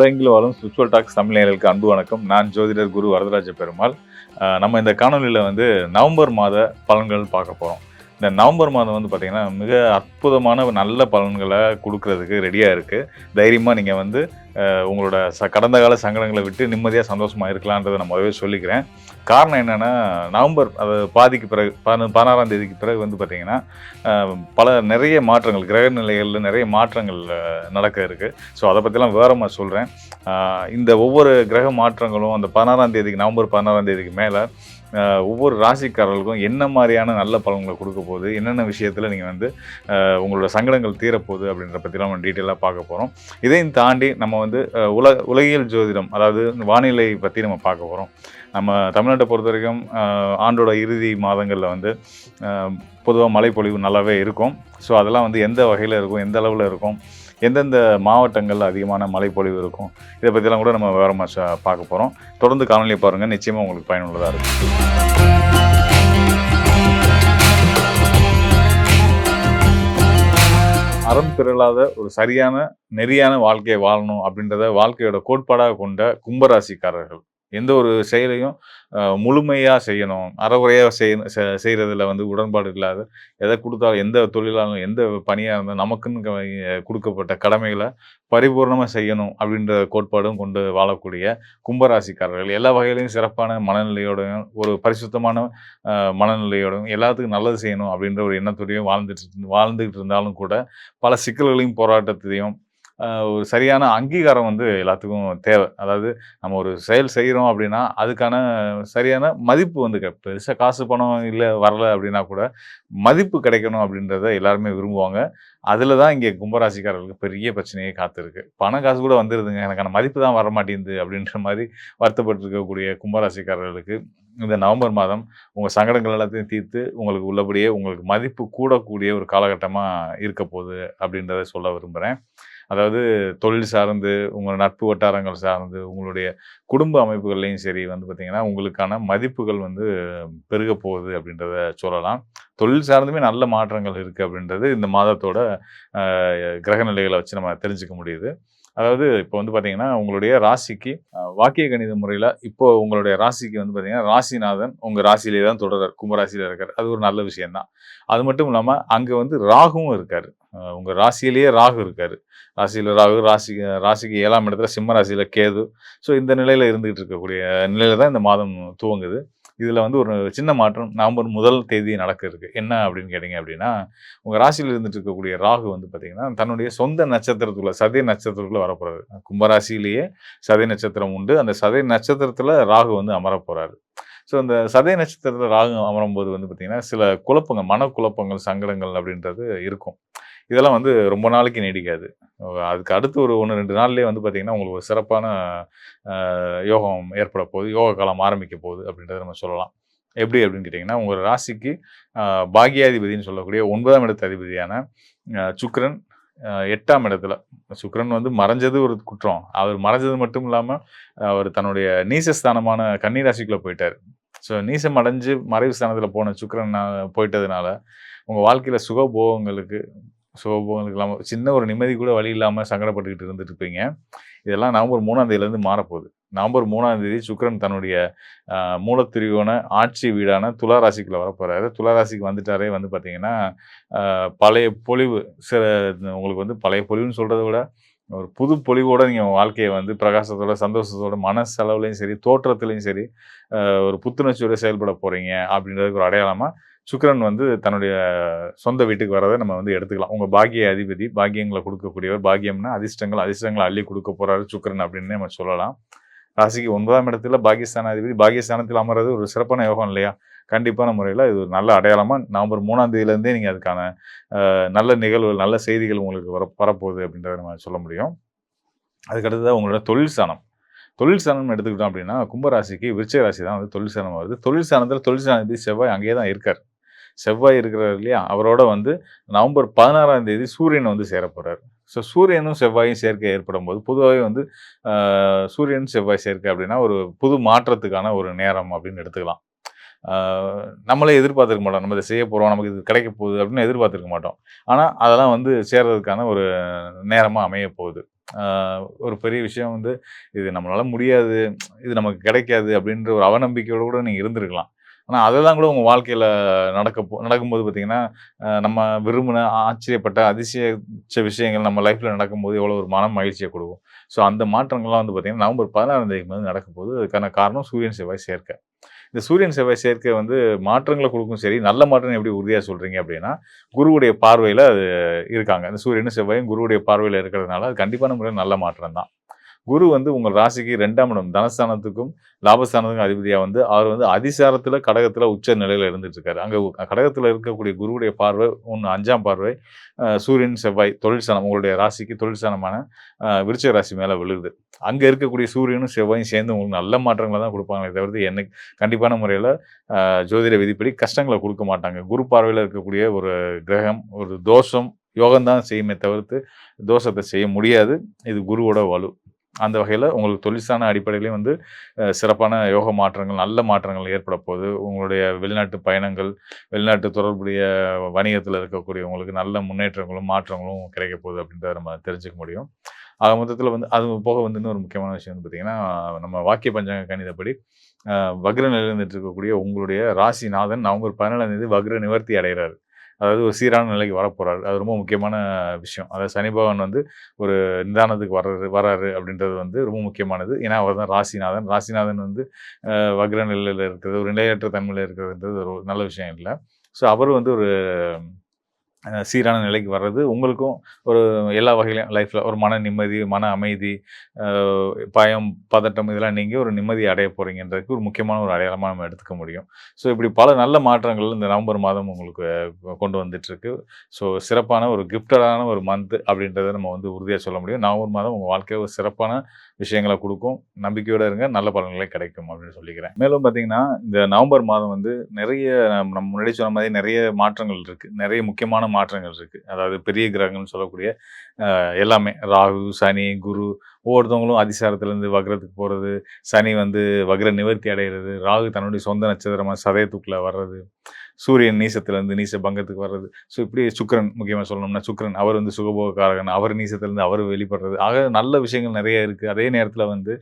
உலகெங்கிலும் வரும். Spiritual tax தமிழர்களுக்கு அன்பு வணக்கம். நான் ஜோதிடர் குரு வரதராஜ பெருமாள். நம்ம இந்த காணொலியில் வந்து நவம்பர் மாத பலன்கள் பார்க்க போகிறோம் இந்த நவம்பர் மாதம் வந்து பார்த்திங்கன்னா மிக அற்புதமான நல்ல பலன்களை கொடுக்கறதுக்கு ரெடியாக இருக்குது தைரியமாக நீங்கள் வந்து உங்களோட ச கடந்த கால சங்கடங்களை விட்டு நிம்மதியாக சந்தோஷமாக இருக்கலான்றதை நான் முதவே சொல்லிக்கிறேன். காரணம் என்னென்னா நவம்பர் அது பாதிக்கு பிறகு பதின பதினாறாம் தேதிக்கு பிறகு வந்து பார்த்திங்கன்னா பல நிறைய மாற்றங்கள் கிரக நிலைகளில் நிறைய மாற்றங்கள் நடக்க இருக்குது ஸோ அதை பற்றிலாம் விவரமாக சொல்கிறேன் இந்த ஒவ்வொரு கிரக மாற்றங்களும் அந்த பதினாறாம் தேதிக்கு நவம்பர் பதினாறாம் தேதிக்கு மேலே ஒவ்வொரு ராசிக்காரர்களுக்கும் என்ன மாதிரியான நல்ல பலன்களை கொடுக்க போகுது என்னென்ன விஷயத்தில் நீங்கள் வந்து உங்களோட சங்கடங்கள் தீரப்போகுது அப்படின்ற பற்றிலாம் நம்ம டீட்டெயிலாக பார்க்க போகிறோம் இதையும் தாண்டி நம்ம வந்து வந்து உல உலகியல் ஜோதிடம் அதாவது வானிலை பற்றி நம்ம பார்க்க போகிறோம் நம்ம தமிழ்நாட்டை பொறுத்த வரைக்கும் ஆண்டோட இறுதி மாதங்களில் வந்து பொதுவாக மழைப்பொழிவு நல்லாவே இருக்கும். ஸோ அதெல்லாம் வந்து எந்த வகையில் இருக்கும் எந்த அளவில் இருக்கும் எந்தெந்த மாவட்டங்களில் அதிகமான மழைப்பொழிவு இருக்கும் இதை பற்றிலாம் கூட நம்ம விவரமாக பார்க்க போகிறோம் தொடர்ந்து காணொலியை பாருங்கள் நிச்சயமாக உங்களுக்கு பயனுள்ளதாக இருக்கும். அறம் பிறலாத ஒரு சரியான நெறியான வாழ்க்கையை வாழணும் அப்படின்றத வாழ்க்கையோட கோட்பாடாக கொண்ட கும்பராசிக்காரர்கள். எந்த ஒரு செயலையும் முழுமையாக முழுமையா செய்யணும். அறகுறையாக செய்ய செய்கிறதுல வந்து உடன்பாடு இல்லாத எதை கொடுத்தாலும் எந்த தொழிலாளரும் எந்த பணியாக இருந்தாலும் நமக்குன்னு கொடுக்கப்பட்ட கடமைகளை பரிபூர்ணமாக செய்யணும் அப்படின்ற கோட்பாடும் கொண்டு வாழக்கூடிய கும்பராசிக்காரர்கள். எல்லா வகையிலையும் சிறப்பான மனநிலையோடையும் ஒரு பரிசுத்தமான மனநிலையோடையும் எல்லாத்துக்கும் நல்லது செய்யணும் அப்படின்ற ஒரு எண்ணத்தோடையும் வாழ்ந்துட்டு வாழ்ந்துக்கிட்டு வாழ்ந்துகிட்டு இருந்தாலும் கூட பல சிக்கல்களையும் போராட்டத்தையும் ஒரு சரியான அங்கீகாரம் வந்து எல்லாத்துக்கும் தேவை. அதாவது நம்ம ஒரு செயல் செய்கிறோம் அப்படின்னா அதுக்கான சரியான மதிப்பு வந்து பெருசாக காசு பணம் இல்லை வரல அப்படின்னா கூட மதிப்பு கிடைக்கணும் அப்படின்றத எல்லாருமே விரும்புவாங்க. அதில் தான் இங்கே கும்பராசிக்காரர்களுக்கு பெரிய பிரச்சனையே காத்திருக்கு. பணம் காசு கூட வந்துடுதுங்க எனக்கான மதிப்பு தான் வர மாட்டேங்குது அப்படின்ற மாதிரி வருத்தப்பட்டிருக்கக்கூடிய கும்பராசிக்காரர்களுக்கு இந்த நவம்பர் மாதம் உங்கள் சங்கடங்கள் எல்லாத்தையும் தீர்த்து உங்களுக்கு உள்ளபடியே உங்களுக்கு மதிப்பு கூடக்கூடிய ஒரு காலகட்டமாக இருக்க போகுது அப்படின்றத சொல்ல விரும்புகிறேன் அதாவது தொழில் சார்ந்து உங்கள் நட்பு வட்டாரங்கள் சார்ந்து உங்களுடைய குடும்ப அமைப்புகள்லையும் சரி வந்து பார்த்திங்கன்னா உங்களுக்கான மதிப்புகள் வந்து பெருக போகுது அப்படின்றத சொல்லலாம். தொழில் சார்ந்துமே நல்ல மாற்றங்கள் இருக்குது அப்படின்றது இந்த மாதத்தோட கிரக நிலைகளை வச்சு நம்ம தெரிஞ்சுக்க முடியுது. அதாவது இப்போ வந்து பார்த்தீங்கன்னா உங்களுடைய ராசிக்கு வாக்கிய கணித முறையில் இப்போ உங்களுடைய ராசிக்கு வந்து பார்த்தீங்கன்னா ராசிநாதன் உங்கள் ராசியிலே தான் தொடர்றார் கும்பராசியில் இருக்கார். அது ஒரு நல்ல விஷயம்தான். அது மட்டும் இல்லாமல் அங்கே வந்து ராகுவும் இருக்கார். உங்கள் ராசியிலேயே ராகு இருக்கார். ராசியில் ராகு ராசி ராசிக்கு ஏழாம் இடத்துல சிம்ம ராசியில் கேது. ஸோ இந்த நிலையில் இருந்துகிட்டு இருக்கக்கூடிய நிலையில் தான் இந்த மாதம் துவங்குது. இதில் வந்து ஒரு சின்ன மாற்றம் நவம்பர் முதல் தேதி நடக்க இருக்கு என்ன அப்படின்னு கேட்டிங்க அப்படின்னா உங்கள் ராசியில் இருந்துட்டு இருக்கக்கூடிய ராகு வந்து பார்த்தீங்கன்னா தன்னுடைய சொந்த நட்சத்திரத்துக்குள்ள சதய நட்சத்திரத்துக்குள்ள வரப்போகிறாரு கும்பராசியிலேயே சதய நட்சத்திரம் உண்டு. அந்த சதய நட்சத்திரத்தில் ராகு வந்து அமரப்போகிறாரு ஸோ அந்த சதய நட்சத்திரத்தில் ராகு அமரும் போது வந்து பார்த்திங்கன்னா சில குழப்பங்கள் மனக்குழப்பங்கள் சங்கடங்கள் அப்படின்றது இருக்கும். இதெல்லாம் வந்து ரொம்ப நாளைக்கு நீடிக்காது. அதுக்கு அடுத்து ஒரு ஒன்று ரெண்டு நாள்லேயே வந்து பார்த்திங்கன்னா உங்களுக்கு ஒரு சிறப்பான யோகம் ஏற்பட போகுது. யோக காலம் ஆரம்பிக்க போகுது அப்படின்றத நம்ம சொல்லலாம். எப்படி அப்படின்னு கேட்டிங்கன்னா உங்கள் ராசிக்கு பாகியாதிபதினு சொல்லக்கூடிய ஒன்பதாம் இடத்து அதிபதியான சுக்ரன் எட்டாம் இடத்துல. சுக்ரன் வந்து மறைஞ்சது ஒரு குற்றம். அவர் மறைஞ்சது மட்டும் இல்லாமல் அவர் தன்னுடைய நீசஸ்தானமான கன்னி ராசிக்குள்ளே போயிட்டார். ஸோ நீசம் அடைஞ்சு மறைவு ஸ்தானத்தில் போன சுக்கரன் போயிட்டதுனால உங்கள் வாழ்க்கையில் சுகபோகங்களுக்கு சுகபோகங்களுக்கு இல்லாமல் சின்ன ஒரு நிம்மதி கூட வழி இல்லாமல் சங்கடப்பட்டுக்கிட்டு இருந்துட்டு இருப்பீங்க. இதெல்லாம் நவம்பர் மூணாம் தேதியிலேருந்து மாறப்போகுது. நவம்பர் மூணாம் தேதி சுக்கரன் தன்னுடைய மூலத்திரிகோண ஆட்சி வீடான துளாராசிக்குள்ளே வரப்போகிறாரு துளாராசிக்கு வந்துட்டாரே வந்து பார்த்தீங்கன்னா பழைய பொலிவு சில உங்களுக்கு வந்து பழைய பொலிவுன்னு சொல்கிறத விட ஒரு புது பொலிவோட நீங்கள் வாழ்க்கையை வந்து பிரகாசத்தோட சந்தோஷத்தோட மனசெலவுலையும் சரி தோற்றத்துலையும் சரி ஒரு புத்துணர்ச்சியோட செயல்பட போகிறீங்க அப்படின்றதுக்கு ஒரு அடையாளமாக சுக்கரன் வந்து தன்னுடைய சொந்த வீட்டுக்கு வரதை நம்ம வந்து எடுத்துக்கலாம். உங்கள் பாக்கிய அதிபதி பாக்கியங்களை கொடுக்கக்கூடியவர். பாக்கியம்னா அதிர்ஷ்டங்கள் அதிர்ஷ்டங்களை அள்ளி கொடுக்க போகிறாரு சுக்கரன் அப்படின்னு நம்ம சொல்லலாம். ராசிக்கு ஒன்பதாம் இடத்துல பாகிஸ்தான் அதிபதி பாகிஸ்தானத்தில் அமர்றது ஒரு சிறப்பான யோகம் இல்லையா? கண்டிப்பான முறையில் இது ஒரு நல்ல அடையாளமாக நவம்பர் மூணாம் தேதியிலேருந்தே நீங்கள் அதுக்கான நல்ல நிகழ்வுகள் நல்ல செய்திகள் உங்களுக்கு வர வரப்போகுது அப்படின்றத நம்ம சொல்ல முடியும். அதுக்கடுத்தது உங்களோட தொழில் ஸ்தானம் தொழில் ஸ்தானம் எடுத்துக்கிட்டோம் அப்படின்னா கும்பராசிக்கு விருச்ச ராசி தான் வந்து தொழில் ஸ்தானம் வருது. தொழில் ஸ்தானத்தில் தொழில் ஸ்தானத்தில் செவ்வாய் அங்கேயே தான் இருக்கார். செவ்வாய் இருக்கிறார் இல்லையா? அவரோட வந்து நவம்பர் பதினாறாம் தேதி சூரியன் வந்து சேரப்போகிறார் ஸோ சூரியனும் செவ்வாயும் சேர்க்கை ஏற்படும் போது பொதுவாகவே வந்து சூரியன் செவ்வாய் சேர்க்கை அப்படின்னா ஒரு புது மாற்றத்துக்கான ஒரு நேரம் அப்படின்னு எடுத்துக்கலாம். நம்மளே எதிர்பார்த்துருக்க மாட்டோம். நம்ம இதை செய்ய போகிறோம் நமக்கு இது கிடைக்க போகுது அப்படின்னு எதிர்பார்த்துருக்க மாட்டோம். ஆனால் அதெல்லாம் வந்து சேர்றதுக்கான ஒரு நேரமாக அமைய போகுது. ஒரு பெரிய விஷயம் வந்து இது நம்மளால் முடியாது இது நமக்கு கிடைக்காது அப்படின்ற ஒரு அவநம்பிக்கையோடு கூட நீங்கள் இருந்திருக்கலாம். ஆனால் அதெல்லாம் கூட உங்கள் வாழ்க்கையில் நடக்க போ- நடக்கும்போது பார்த்தீங்கன்னா நம்ம விரும்பின ஆச்சரியப்பட்ட அதிசயிச்ச விஷயங்கள் நம்ம லைஃப்பில் நடக்கும்போது எவ்வளோ ஒரு மன மகிழ்ச்சியை கொடுக்கும். ஸோ அந்த மாற்றங்கள்லாம் வந்து பார்த்தீங்கன்னா நவம்பர் பதினாறாம் தேதி வந்து நடக்கும்போது அதுக்கான காரணம் சூரியன் செவ்வாய் சேர்க்கை. இந்த சூரியன் செவ்வாய் சேர்க்கை வந்து மாற்றங்களை கொடுக்கும் சரி நல்ல மாற்றம் எப்படி உறுதியாக சொல்கிறீங்க அப்படின்னா குருவுடைய பார்வையில் அது இருக்காங்க. இந்த சூரியனும் செவ்வாயும் குருவுடைய பார்வையில் இருக்கிறதுனால அது கண்டிப்பான முறையில் நல்ல மாற்றம் தான் குரு வந்து உங்கள் ராசிக்கு ரெண்டாம் இடம் தனஸ்தானத்துக்கும் லாபஸ்தானத்துக்கும் அதிபதியாக வந்து அவர் வந்து அதிசாரத்தில் கடகத்தில் உச்ச நிலையில் இருந்துட்டுருக்காரு அங்கே கடகத்தில் இருக்கக்கூடிய குருவுடைய பார்வை ஒன்று அஞ்சாம் பார்வை சூரியன் செவ்வாய் தொழிற்சானம் உங்களுடைய ராசிக்கு தொழிற்சானமான விருச்ச ராசி மேலே விழுகுது அங்கே இருக்கக்கூடிய சூரியனும் செவ்வாயும் சேர்ந்து உங்களுக்கு நல்ல மாற்றங்களை தான் கொடுப்பாங்களே தவிர்த்து என்னை கண்டிப்பான முறையில் ஜோதிட விதிப்படி கஷ்டங்களை கொடுக்க மாட்டாங்க. குரு பார்வையில் இருக்கக்கூடிய ஒரு கிரகம் ஒரு தோஷம் யோகம்தான் செய்யுமே தவிர்த்து தோஷத்தை செய்ய முடியாது. இது குருவோட வலு. அந்த வகையில் உங்களுக்கு தொழிற்சான அடிப்படையிலையும் வந்து சிறப்பான யோக மாற்றங்கள் நல்ல மாற்றங்கள் ஏற்பட போகுது உங்களுடைய வெளிநாட்டு பயணங்கள் வெளிநாட்டு தொடர்புடைய வணிகத்தில் இருக்கக்கூடிய உங்களுக்கு நல்ல முன்னேற்றங்களும் மாற்றங்களும் கிடைக்க போகுது அப்படின்றத நம்ம தெரிஞ்சுக்க முடியும். ஆக மொத்தத்தில் வந்து அது போக வந்து இன்னொரு முக்கியமான விஷயம் வந்து பார்த்தீங்கன்னா நம்ம வாக்கிய பஞ்சாங்க கணிதப்படி வக்ர நிலையில் இருக்கக்கூடிய உங்களுடைய ராசிநாதன் நவம்பர் பதினேழாம் தேதி வக்ர நிவர்த்தி அடைகிறாரு. அதாவது ஒரு சீரான நிலைக்கு வரப்போகிறாரு அது ரொம்ப முக்கியமான விஷயம். அதாவது சனி பகவான் வந்து ஒரு நிதானத்துக்கு வர்றாரு வராரு அப்படின்றது வந்து ரொம்ப முக்கியமானது. ஏன்னா அவர் தான் ராசிநாதன். ராசிநாதன் வந்து வக்ர நிலையில் இருக்கிறது ஒரு நிலையற்ற தன்மையில் இருக்கிறதுன்றது ஒரு நல்ல விஷயம் இல்லை. ஸோ அவர் வந்து ஒரு சீரான நிலைக்கு வர்றது உங்களுக்கும் ஒரு எல்லா வகையிலும் லைஃப்பில் ஒரு மன நிம்மதி மன அமைதி பயம் பதட்டம் இதெல்லாம் நீங்கள் ஒரு நிம்மதி அடைய போகிறீங்கன்றதுக்கு ஒரு முக்கியமான ஒரு அடையாளமாக நம்ம எடுத்துக்க முடியும். ஸோ இப்படி பல நல்ல மாற்றங்கள் இந்த நவம்பர் மாதம் உங்களுக்கு கொண்டு வந்துட்டுருக்கு. ஸோ சிறப்பான ஒரு கிஃப்டடான ஒரு மந்த் அப்படின்றத நம்ம வந்து உறுதியாக சொல்ல முடியும். நவம்பர் மாதம் உங்கள் வாழ்க்கையில் ஒரு சிறப்பான விஷயங்களை கொடுக்கும். நம்பிக்கையோடு இருங்க. நல்ல பலன்களே கிடைக்கும் அப்படின்னு சொல்லிக்கிறேன். மேலும் பார்த்தீங்கன்னா இந்த நவம்பர் மாதம் வந்து நிறைய நம்ம நம்ம முன்னாடி சொன்ன மாதிரி நிறைய மாற்றங்கள் இருக்குது நிறைய முக்கியமான மாற்றங்கள் இருக்குது அதாவது பெரிய கிரகங்கள்னு சொல்லக்கூடிய எல்லாமே. ராகு சனி குரு ஒவ்வொருத்தவங்களும் அதிசாரத்துலேருந்து வக்ரத்துக்கு போகிறது சனி வந்து வக்ர நிவர்த்தி அடைகிறது ராகு தன்னுடைய சொந்த நட்சத்திரமாக சதயத்துக்குள்ளே வர்றது சூரியன் நீசத்துலேருந்து நீச பங்கத்துக்கு வர்றது. ஸோ இப்படி சுக்கிரன் முக்கியமாக சொல்லணும்னா சுக்கிரன் அவர் வந்து சுகபோகக்காரகன் அவர் நீசத்துலேருந்து அவர் வெளிப்படுறது. ஆக நல்ல விஷயங்கள் நிறைய இருக்குது அதே நேரத்தில் வந்து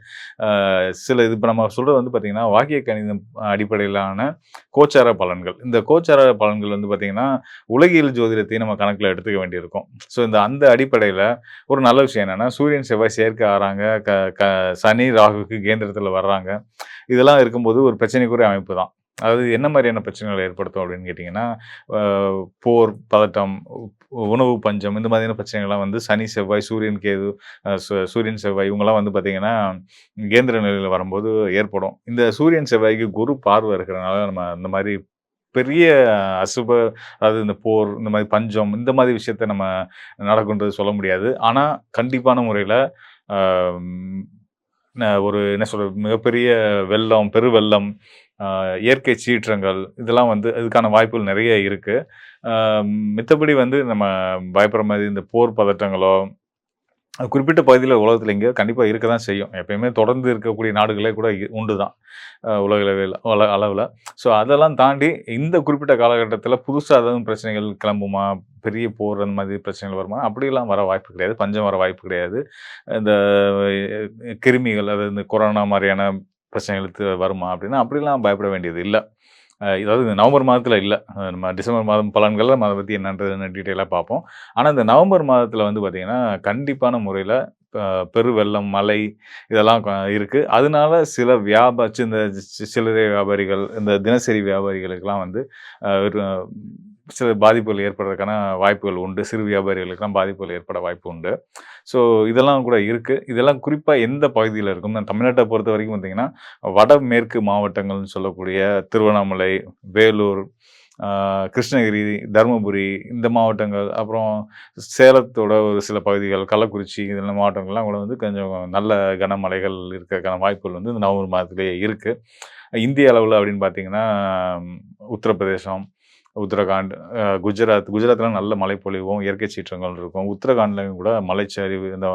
சில இது இப்போ நம்ம சொல்கிறது வந்து பார்த்திங்கன்னா வாக்கிய கணிதம் அடிப்படையிலான கோச்சார பலன்கள். இந்த கோச்சார பலன்கள் வந்து பார்த்திங்கன்னா உலகியல் ஜோதிடத்தையும் நம்ம கணக்கில் எடுத்துக்க வேண்டியிருக்கும். ஸோ இந்த அந்த அடிப்படையில் ஒரு நல்ல விஷயம் என்னென்னா சூரியன் செவ்வாய் சேர்க்க ஆறாங்க. க க சனி ராகுக்கு கேந்திரத்தில் வர்றாங்க. இதெல்லாம் இருக்கும்போது ஒரு பிரச்சனைக்குரிய அமைப்பு தான். அதாவது என்ன மாதிரியான பிரச்சனைகளை ஏற்படுத்தும் அப்படின்னு கேட்டிங்கன்னா போர் பதட்டம் உணவு பஞ்சம் இந்த மாதிரியான பிரச்சனைகள்லாம் வந்து சனி செவ்வாய் சூரியன் கேது சூரியன் செவ்வாய் இவங்கெல்லாம் வந்து பார்த்திங்கன்னா கேந்திர நிலையில் வரும்போது ஏற்படும். இந்த சூரியன் செவ்வாய்க்கு குரு பார்வை இருக்கிறனால நம்ம இந்த மாதிரி பெரிய அசுப அதாவது இந்த போர் இந்த மாதிரி பஞ்சம் இந்த மாதிரி விஷயத்த நம்ம நடக்குன்றது சொல்ல முடியாது. ஆனால் கண்டிப்பான முறையில் ஒரு என்ன சொல்ற மிகப்பெரிய வெள்ளம் பெருவெள்ளம் இயற்கை சீற்றங்கள் இதெல்லாம் வந்து இதுக்கான வாய்ப்புகள் நிறைய இருக்குது மித்தபடி வந்து நம்ம பயப்படுற மாதிரி இந்த போர் பதட்டங்களோ குறிப்பிட்ட பகுதியில் உலகத்தில் எங்கேயோ கண்டிப்பாக இருக்க தான் செய்யும். எப்பயுமே தொடர்ந்து இருக்கக்கூடிய நாடுகளே கூட உண்டு தான் உலகளவில் உலக அளவில் உல அளவில். ஸோ அதெல்லாம் தாண்டி இந்த குறிப்பிட்ட காலகட்டத்தில் புதுசாக ஏதாவது பிரச்சனைகள் கிளம்புமா? பெரிய போர் அந்த மாதிரி பிரச்சனைகள் வருமா? அப்படிலாம் வர வாய்ப்பு கிடையாது. பஞ்சம் வர வாய்ப்பு கிடையாது. இந்த கிருமிகள் அதாவது இந்த கொரோனா மாதிரியான பிரச்சனைகளுக்கு வருமா அப்படின்னா அப்படிலாம் பயப்பட வேண்டியது இல்லை. அதாவது இந்த நவம்பர் மாதத்தில் இல்லை. நம்ம டிசம்பர் மாதம் பலன்களில் அதை பற்றி என்னன்றதுன்னு டீட்டெயிலாக பார்ப்போம். ஆனால் இந்த நவம்பர் மாதத்தில் வந்து பார்த்திங்கன்னா கண்டிப்பான முறையில் பெருவெள்ளம் மலை இதெல்லாம் க- அதனால சில வியாபார இந்த சி- சில்லறை வியாபாரிகள் இந்த தினசரி வியாபாரிகளுக்கெல்லாம் வந்து சில பாதிப்புகள் ஏற்படுறதுக்கான வாய்ப்புகள் உண்டு. சிறு வியாபாரிகளுக்கெல்லாம் பாதிப்புகள் ஏற்பட வாய்ப்பு உண்டு. ஸோ இதெல்லாம் கூட இருக்குது இதெல்லாம் குறிப்பாக எந்த பகுதியில் இருக்கும்? நான் தமிழ்நாட்டை பொறுத்த வரைக்கும் பார்த்தீங்கன்னா வடமேற்கு மாவட்டங்கள்னு சொல்லக்கூடிய திருவண்ணாமலை வேலூர் கிருஷ்ணகிரி தருமபுரி இந்த மாவட்டங்கள் அப்புறம் சேலத்தோட ஒரு சில பகுதிகள் கள்ளக்குறிச்சி இந்த மாவட்டங்கள்லாம் கூட வந்து கொஞ்சம் நல்ல கனமழைகள் இருக்கிறதுக்கான வாய்ப்புகள் வந்து இந்த நவம்பர் மாதத்திலேயே இருக்குது இந்திய அளவில் அப்படின்னு பார்த்தீங்கன்னா உத்தரப்பிரதேசம் உத்தரகாண்ட் குஜராத் குஜராத்தில் நல்ல மழைப்பொழிவும் இயற்கை சீற்றங்கள் இருக்கும். உத்தரகாண்ட்லையும் கூட மலைச்சரிவு இந்த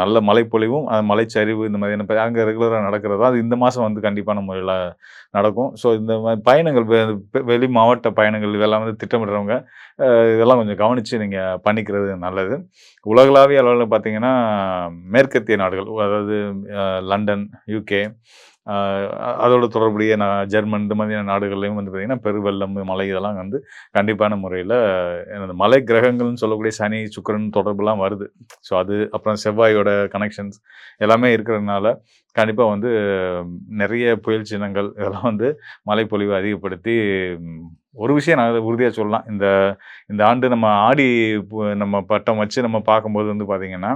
நல்ல மழைப்பொழிவும் மலைச்சரிவு இந்த மாதிரியான அங்கே ரெகுலராக நடக்கிறதா அது இந்த மாதம் வந்து கண்டிப்பான முறையில் நடக்கும். ஸோ இந்த மாதிரி பயணங்கள் வெ- வெளி மாவட்ட பயணங்கள் இதெல்லாம் வந்து திட்டமிடுறவங்க இதெல்லாம் கொஞ்சம் கவனித்து நீங்கள் பண்ணிக்கிறது நல்லது. உலகளாவிய அளவில் பார்த்தீங்கன்னா மேற்கத்திய நாடுகள் அதாவது லண்டன் யூகே அதோட தொடர்புடைய நான் ஜெர்மன் இந்த மாதிரியான நாடுகள்லையும் வந்து பார்த்திங்கன்னா பெருவெள்ளம் மலை இதெல்லாம் வந்து கண்டிப்பான முறையில் எனது மலை கிரகங்கள்னு சொல்லக்கூடிய சனி சுக்கிரன் தொடர்புலாம் வருது. ஸோ அது அப்புறம் செவ்வாயோட கனெக்ஷன்ஸ் எல்லாமே இருக்கிறதுனால கண்டிப்பாக வந்து நிறைய புயல் சின்னங்கள் இதெல்லாம் வந்து மழைப்பொழிவு அதிகப்படுத்தி ஒரு விஷயம் நான் உறுதியாக சொல்லலாம். இந்த இந்த ஆண்டு நம்ம ஆடி நம்ம பட்டம் வச்சு நம்ம பார்க்கும்போது வந்து பார்த்திங்கன்னா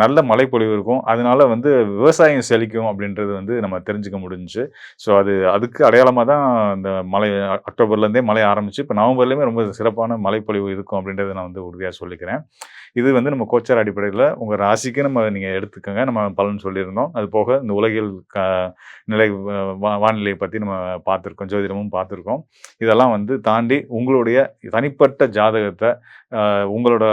நல்ல மழைப்பொழிவு இருக்கும். அதனால வந்து விவசாயம் செழிக்கும் அப்படின்றது வந்து நம்ம தெரிஞ்சுக்க முடிஞ்சுச்சு. ஸோ அது அதுக்கு அடையாளமாக தான் இந்த மழை அக்டோபர்லேருந்தே மழை ஆரம்பிச்சு இப்போ நவம்பர்லேயுமே ரொம்ப சிறப்பான மழைப்பொழிவு இருக்கும் அப்படின்றத நான் வந்து உறுதியாக சொல்லிக்கிறேன். இது வந்து நம்ம கோச்சார் அடிப்படையில் உங்கள் ராசிக்கு நம்ம நீங்கள் எடுத்துக்கோங்க. நம்ம பலன் சொல்லியிருந்தோம். அது போக இந்த உலகில் க நிலை வா- வானிலையை பற்றி நம்ம பார்த்துருக்கோம் ஜோதிடமும் பார்த்துருக்கோம். இதெல்லாம் வந்து தாண்டி உங்களுடைய தனிப்பட்ட ஜாதகத்தை உங்களோட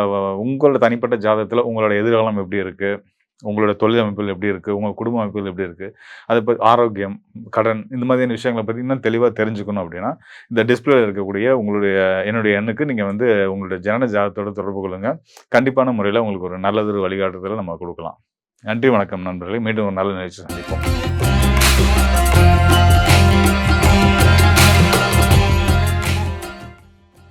உங்களோட தனிப்பட்ட ஜாதகத்தில் உங்களோட எதிர்காலம் எப்படி இருக்குது உங்களோட தொழில் அமைப்புகள் எப்படி இருக்குது உங்கள் குடும்ப அமைப்புகள் எப்படி இருக்குது அதை பற்றி ஆரோக்கியம் கடன் இந்த மாதிரியான விஷயங்களை பற்றி இன்னும் தெளிவாக தெரிஞ்சுக்கணும் அப்படின்னா இந்த டிஸ்பிளேல இருக்கக்கூடிய உங்களுடைய என்னுடைய எண்ணுக்கு நீங்கள் வந்து உங்களுடைய ஜனன ஜாதத்தோட தொடர்பு கொள்ளுங்கள் கண்டிப்பான முறையில் உங்களுக்கு ஒரு நல்லதொரு வழிகாட்டுதலை நம்ம கொடுக்கலாம். நன்றி வணக்கம் நண்பர்களே. மீண்டும் ஒரு நல்ல நிகழ்ச்சி சந்திப்போம்.